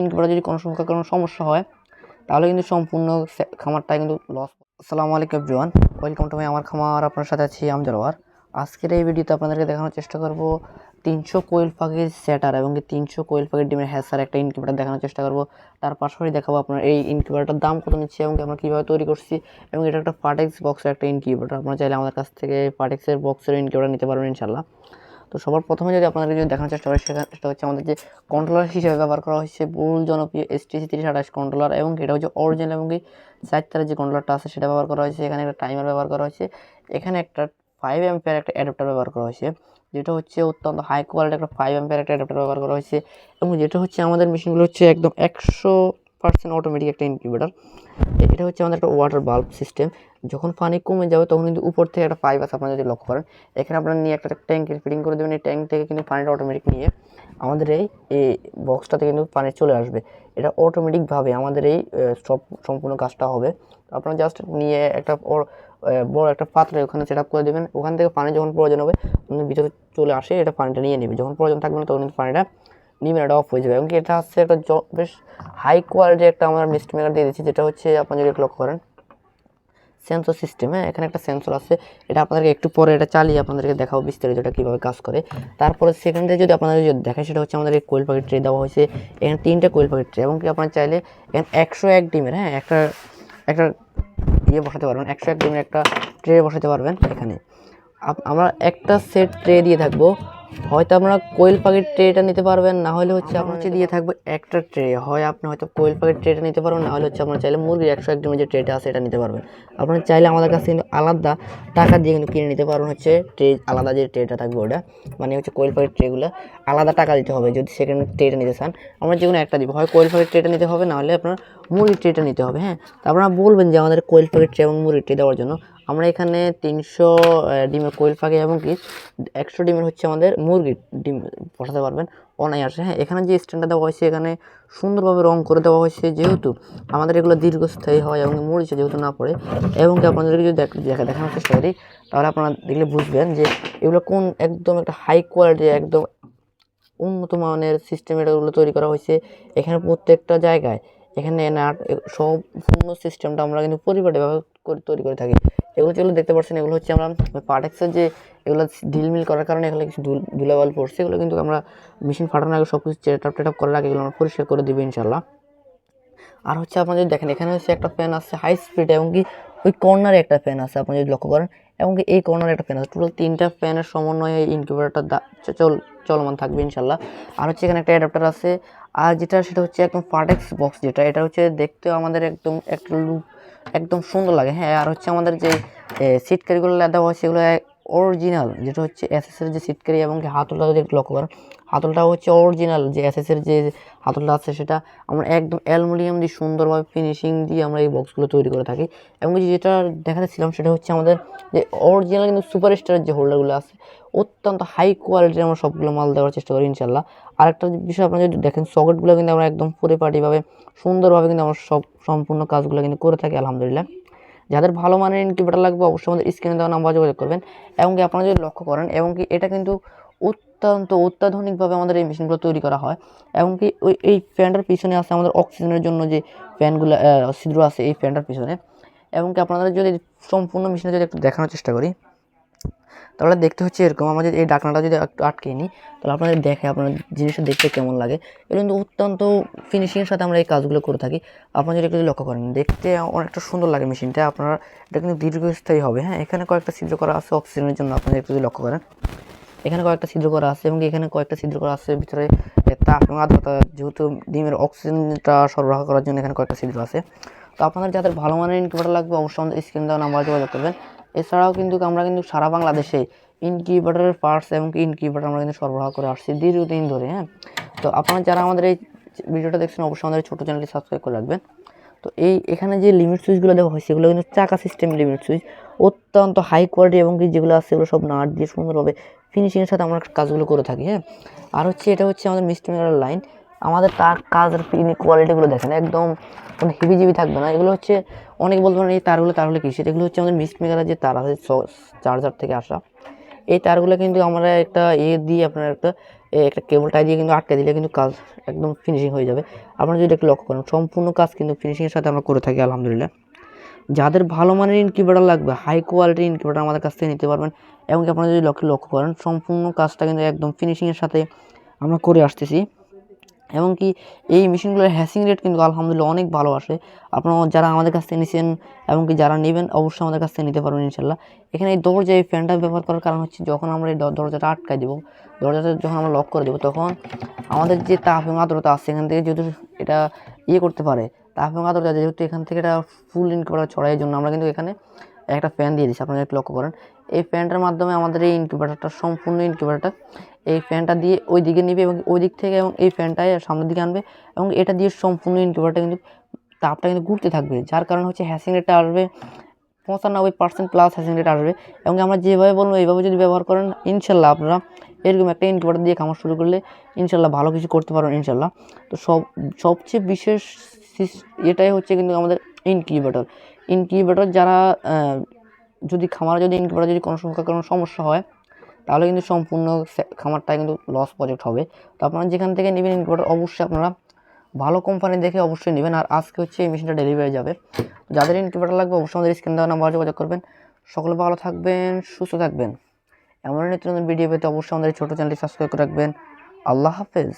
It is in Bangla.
ইনকিউবেটর যদি কোনো সংখ্যা, কোনো সমস্যা হয়, তাহলে কিন্তু সম্পূর্ণ খামারটা কিন্তু লস আসসালামু আলাইকুম এভরিওয়ান ওয়েলকাম টু মাই আমার খামার, আপনার সাথে আছি আমি জরওয়ার আজকের এই ভিডিওতে আপনাদেরকে দেখানোর চেষ্টা করব তিনশো কোয়েল পাখির সেটার এবং তিনশো কোয়েল পাখির ডিমের হ্যাসার একটা ইনকিউবেটার দেখানোর চেষ্টা করব। তার পাশাপাশি দেখাবো আপনার এই ইনকিউবেটারটার দাম কত নিচ্ছে এবং আমরা কীভাবে তৈরি করছি এবং এটা একটা পাটেক্স বক্সের একটা ইনকিউবেটার আপনারা চাইলে আমাদের কাছ থেকে পাটেক্সের বক্সের ইনকিউবেটার নিতে পারবেন ইনশাল্লাহ তো সবার প্রথমে যদি আপনাদের যদি দেখানোর চেষ্টা করি সেটা হচ্ছে আমাদের যে কন্ট্রোলার হিসেবে ব্যবহার করা হচ্ছে বহুল জনপ্রিয় এস টি সি তিরিশ আঠাশ কন্ট্রোলার এবং এটা হচ্ছে অরিজিনাল এবং কি চার তারের যে কন্ট্রোলারটা আছে, সেটা ব্যবহার করা হয়েছে। এখানে একটা টাইমার ব্যবহার করা হয়েছে। এখানে একটা ফাইভ অ্যাম্পের একটা অ্যাডাপ্টার ব্যবহার করা হয়েছে, যেটা হচ্ছে অত্যন্ত হাই কোয়ালিটি একটা ফাইভ অ্যাম্পের একটা অ্যাডাপ্টার ব্যবহার করা হয়েছে এবং যেটা হচ্ছে আমাদের মেশিনগুলো হচ্ছে একদম একশো পার্সেন্ট অটোমেটিক একটা ইনকিউবেটার এটা হচ্ছে আমাদের একটা ওয়াটার বাল্ব সিস্টেম যখন পানি কমে যাবে, তখন কিন্তু উপর থেকে একটা পাইপ আছে, আপনারা যদি লক্ষ্য করেন। এখানে আপনারা নিয়ে একটা ট্যাঙ্কের ফিটিং করে দেবেন। এই ট্যাঙ্ক থেকে কিন্তু পানিটা অটোমেটিক নিয়ে আমাদের এই এই বক্সটাতে কিন্তু পানি চলে আসবে। এটা অটোমেটিকভাবে আমাদের এই সব সম্পূর্ণ কাজটা হবে। তো আপনারা জাস্ট নিয়ে একটা বড় একটা পাত্রে ওখানে সেট করে দেবেন। ওখান থেকে পানি যখন প্রয়োজন হবে ভিতরে চলে আসে, এটা পানিটা নিয়ে নেবে। যখন প্রয়োজন থাকবে না, তখন কিন্তু পানিটা নিমে এটা অফ হয়ে যাবে। এবং কি এটা হচ্ছে একটা বেশ হাই কোয়ালিটি একটা আমরা মিস্ট মেকার দিয়ে দিচ্ছি যেটা হচ্ছে আপনারা যদি লক্ষ্য করেন সেন্সর সিস্টেম হ্যাঁ এখানে একটা সেন্সর আছে। এটা আপনাদেরকে একটু পরে এটা চালিয়ে আপনাদেরকে দেখাবো বিস্তারিত এটা কীভাবে কাজ করে। তারপরে সেকেন্ডে যদি আপনাদের যদি দেখেন সেটা হচ্ছে আমাদের কোয়েল পাখির ট্রে দেওয়া হয়েছে। এখানে তিনটা কোয়েল পাখির ট্রে এবং কি আপনারা চাইলে এখানে একশো এক ডিমের হ্যাঁ একটা একটা ইয়ে বসাতে পারবেন, একশো এক ডিমের একটা ট্রে বসাতে পারবেন এখানে। আমরা একটা সেট ট্রে দিয়ে থাকব। হয়তো আপনারা কোয়েল পাখির ট্রেটা নিতে পারবেন, না হলে হচ্ছে আপনার হচ্ছে দিয়ে থাকবে একটা ট্রে হয় আপনি হয়তো কোয়েল পাখির ট্রেটা নিতে পারবেন, না হলে হচ্ছে আপনার চাইলে মুরগির একশো এক ডিমের যে ট্রেটা আছে এটা নিতে পারবেন। আপনারা চাইলে আমাদের কাছে কিন্তু আলাদা টাকা দিয়ে কিন্তু কিনে নিতে পারবেন হচ্ছে ট্রে আলাদা যে ট্রেটা থাকবে ওটা। মানে হচ্ছে কোয়েল পাখির ট্রেগুলো আলাদা টাকা দিতে হবে, যদি সেকেন্ড ট্রেটা নিতে চান। আমরা যে কোনো একটা দিব, হয় কোয়েল পাখির ট্রেটা নিতে হবে, না হলে আপনার মুরগির ট্রেটা নিতে হবে হ্যাঁ? তো আপনারা বলবেন যে আমাদের কোয়েল পাখির ট্রে এবং মুরগির ট্রে দেওয়ার জন্য। আমরা এখানে তিনশো ডিমের কোয়েল পাখি এবং কি, একশো ডিমের হচ্ছে আমাদের মুরগির ডিম বসাতে পারবেন অনায়াসে হ্যাঁ? এখানে যে স্ট্যান্ডটা দেওয়া হয়েছে, এখানে সুন্দরভাবে রং করে দেওয়া হয়েছে যেহেতু আমাদের এগুলো দীর্ঘস্থায়ী হয় এবং মরিচে যেহেতু না পড়ে, এবং কি আপনাদেরকে যদি দেখ- দেখা, দেখানোর চেষ্টা করি, তাহলে আপনারা দেখলে বুঝবেন যে এগুলো কোন একদম একটা হাই কোয়ালিটি একদম উন্নত মানের সিস্টেম এটাগুলো তৈরি করা হয়েছে। এখানে প্রত্যেকটা জায়গায় এখানে নাট সম্পূর্ণ সিস্টেমটা আমরা কিন্তু পরিপাটিভাবে করে তৈরি করে থাকি। এগুলো যেগুলো দেখতে পাচ্ছেন, এগুলো হচ্ছে আমরা পার্টেক্সের যে এগুলো ঢিলমিল করার কারণে এগুলো কিছু ধুল, ধুলাবাল পড়ছে। এগুলো কিন্তু আমরা মেশিন ফাটানোর আগে সব কিছু চেটাপ টেটাপ করার আগে এগুলো আমরা পরিষ্কার করে দেবো ইনশাল্লাহ আর হচ্ছে আপনাদের দেখেন, এখানে হচ্ছে একটা ফ্যান আছে হাই স্পিড এবং কি ওই কর্নারে একটা ফ্যান আছে, আপনি যদি লক্ষ্য করেন, এবং কি এই কর্নারে একটা ফ্যান আছে। টোটাল তিনটা ফ্যানের সমন্বয়ে এই ইনকিউবেটারটা চল চলমান থাকবে ইনশাল্লাহ। আর হচ্ছে এখানে একটা অ্যাডাপ্টার আছে, আর যেটা, সেটা হচ্ছে একদম পার্টেক্স বক্স যেটা, এটা হচ্ছে দেখতে আমাদের একদম একটা লুক একদম সুন্দর লাগে। হ্যাঁ আর হচ্ছে আমাদের যে সিট ক্যারিগুলো দেওয়া হয়, সেগুলো অরিজিনাল যেটা হচ্ছে এসএসের যে সিট ক্যারি এবং হাতলটা যদি লক্ষ্য করেন হাতলটা হচ্ছে অরিজিনাল যে এসএসের যে হাতলটা আছে সেটা আমরা একদম অ্যালুমিনিয়াম দিয়ে সুন্দরভাবে ফিনিশিং দিয়ে আমরা এই বক্সগুলো তৈরি করে থাকি। এবং যেটা দেখাচ্ছিলাম সেটা হচ্ছে আমাদের যে অরিজিনাল কিন্তু সুপারস্টারের যে হোল্ডারগুলো আছে, অত্যন্ত হাই কোয়ালিটির আমরা সবগুলো মাল দেওয়ার চেষ্টা করি ইনশাল্লাহ আরেকটা বিষয় আপনারা যদি দেখেন সকেটগুলো কিন্তু আমরা একদম পরিপাটিভাবে সুন্দরভাবে কিন্তু আমরা সব সম্পূর্ণ কাজগুলো কিন্তু করে থাকি, আলহামদুলিল্লাহ। যাদের ভালো মানের ইনকিউবেটার লাগবে, অবশ্যই আমাদের স্ক্রিনে দেওয়া নাম্বার যোগাযোগ করবেন। এবং কি আপনারা যদি লক্ষ্য করেন, এবং কি এটা কিন্তু অত্যন্ত অত্যাধুনিকভাবে আমাদের এই মেশিনগুলো তৈরি করা হয়। এবং কি ওই, এই ফ্যানটার পিছনে আছে আমাদের অক্সিজেনের জন্য যে ফ্যানগুলো ছিদ্র আছে এই ফ্যানটার পিছনে। এবং কি আপনাদের যদি সম্পূর্ণ মেশিনে যদি একটু দেখানোর চেষ্টা করি, তাহলে দেখতে হচ্ছে এরকম। আমাদের এই ডাকনাটা যদি একটু আটকে নিই, তাহলে আপনাদের দেখে আপনার জিনিসটা দেখতে কেমন লাগে। এটা কিন্তু অত্যন্ত ফিনিশিংয়ের সাথে আমরা এই কাজগুলো করে থাকি। আপনারা যদি একটু লক্ষ্য করেন, দেখতে অনেকটা সুন্দর লাগে মেশিনটা। আপনারা, এটা কিন্তু দীর্ঘস্থায়ী হবে হ্যাঁ? এখানে কয়েকটা ছিদ্র করা আছে অক্সিজেনের জন্য, আপনারা একটু যদি লক্ষ্য করেন। এখানে কয়েকটা ছিদ্র করা আছে এবং এখানে কয়েকটা ছিদ্র করা আছে, ভিতরে তাপ এবং আর্দ্রতা, যেহেতু ডিমের অক্সিজেনটা সরবরাহ করার জন্য এখানে কয়েকটা ছিদ্র আছে। তো আপনাদের যাদের ভালো মানের ইনকিউবেটার লাগবে, অবশ্যই আমাদের স্ক্রিন দেওয়া নাম্বার যোগাযোগ করবেন। এছাড়াও কিন্তু আমরা কিন্তু সারা বাংলাদেশে ইনকিউবেটারের পার্টস এবং ইনকিউবেটার আমরা কিন্তু সরবরাহ করে আসছি দীর্ঘদিন ধরে হ্যাঁ? তো আপনারা যারা আমাদের এই ভিডিওটা দেখছেন, অবশ্যই আমাদের ছোটো চ্যানেলটি সাবস্ক্রাইব করে রাখবেন। তো এই এখানে যে লিমিট সুইচগুলো দেওয়া হয়, সেগুলো কিন্তু চাকা সিস্টেম লিমিট সুইচ অত্যন্ত হাই কোয়ালিটি এবং কি যেগুলো আছে সেগুলো সব নাট দিয়ে সুন্দরভাবে ফিনিশিংয়ের সাথে আমরা কাজগুলো করে থাকি হ্যাঁ? আর হচ্ছে এটা হচ্ছে আমাদের মিষ্টি মেকার লাইন। আমাদের তার কাজ কাজের কোয়ালিটিগুলো দেখেন, একদম কোনো হিবিজিবি থাকবে না। এগুলো হচ্ছে অনেক বলতে পারেন, এই তারগুলো তার হলে কিসের এগুলো হচ্ছে আমাদের মিস্ট মেকারের যে তার আছে চার্জার থেকে আসা। এই তারগুলো কিন্তু আমরা একটা এ দিয়ে আপনার একটা একটা কেবল টাই দিয়ে কিন্তু আটকে দিলে কিন্তু কাজ একদম ফিনিশিং হয়ে যাবে। আপনারা যদি একটু লক্ষ্য করেন, সম্পূর্ণ কাজ কিন্তু ফিনিশিংয়ের সাথে আমরা করে থাকি, আলহামদুলিল্লাহ। যাদের ভালো মানের ইনকিউবেটার লাগবে হাই কোয়ালিটির ইনকিউবেটার আমাদের কাছ থেকে নিতে পারবেন। এবং আপনারা যদি লক্ষ্য লক্ষ্য করেন, সম্পূর্ণ কাজটা কিন্তু একদম ফিনিশিংয়ের সাথে আমরা করে আসতেছি। এবং কি এই মেশিনগুলোর হ্যাসিং রেট কিন্তু আলহামদুলিল্লাহ অনেক ভালো আসে। আপনারা যারা আমাদের কাছ থেকে নিছেন এবং কি যারা নেবেন, অবশ্যই আমাদের কাছ থেকে নিতে পারবেন ইনশাল্লাহ এখানে এই দরজা এই ফ্যানটা ব্যবহার করার কারণ হচ্ছে যখন আমরা এই দরজাটা আটকাই দেবো, দরজাটা যখন আমরা লক করে দেবো, তখন আমাদের যে তাপ এবং আর্দ্রতা আছে, এখান থেকে যেহেতু এটা ইয়ে করতে পারে, তাপ এবং আর্দ্রতা যেহেতু এখান থেকে এটা ফুল ইনকিউবেটার ছড়াইয়ের জন্য, আমরা কিন্তু এখানে একটা ফ্যান দিয়ে দিচ্ছি আপনারা একটু লক্ষ্য করেন। এই ফ্যানটার মাধ্যমে আমাদের এই ইনকিউবেটারটা সম্পূর্ণ ইনকিউবেটারটা এই ফ্যানটা দিয়ে ওই দিকে নিবে এবং ওই দিক থেকে এবং এই ফ্যানটাই সামনের দিকে আনবে এবং এটা দিয়ে সম্পূর্ণ ইনকিউবেটারটা কিন্তু তাপটা কিন্তু ঘুরতে থাকবে। যার কারণে হচ্ছে হ্যাসিং রেটটা আসবে, পঁচানব্বই পার্সেন্ট প্লাস হ্যাসিং রেট আসবে এবং আমরা যেভাবে বলব, এইভাবে যদি ব্যবহার করেন, ইনশাল্লাহ আপনারা এরকম একটা ইনকিউবেটার দিয়ে খামার শুরু করলে ইনশাল্লাহ ভালো কিছু করতে পারবেন, ইনশাল্লাহ। তো সব, সবচেয়ে বিশেষ এটাই হচ্ছে কিন্তু আমাদের ইনকিউবেটর ইনকিউবেটর যারা যদি খামারে যদি ইনকিউবেটর যদি কোনো সংখ্যা কোনো সমস্যা হয়, তাহলে কিন্তু সম্পূর্ণ খামারটাই কিন্তু লস প্রজেক্ট হবে। তো আপনারা যেখান থেকে নেবেন ইনকিউবেটর অবশ্যই আপনারা ভালো কোম্পানি দেখে অবশ্যই নেবেন। আর আজকে হচ্ছে এই মেশিনটা ডেলিভারি যাবে। যাদের ইনকিউবেটর লাগবে, অবশ্যই আমাদের স্ক্রিন দেওয়া নাম্বার যোগাযোগ করবেন। সকলে ভালো থাকবেন, সুস্থ থাকবেন। এমন নিত্য নতুন ভিডিও পেতে অবশ্যই আমাদের ছোটো চ্যানেলটি সাবস্ক্রাইব করে রাখবেন। আল্লাহ হাফেজ।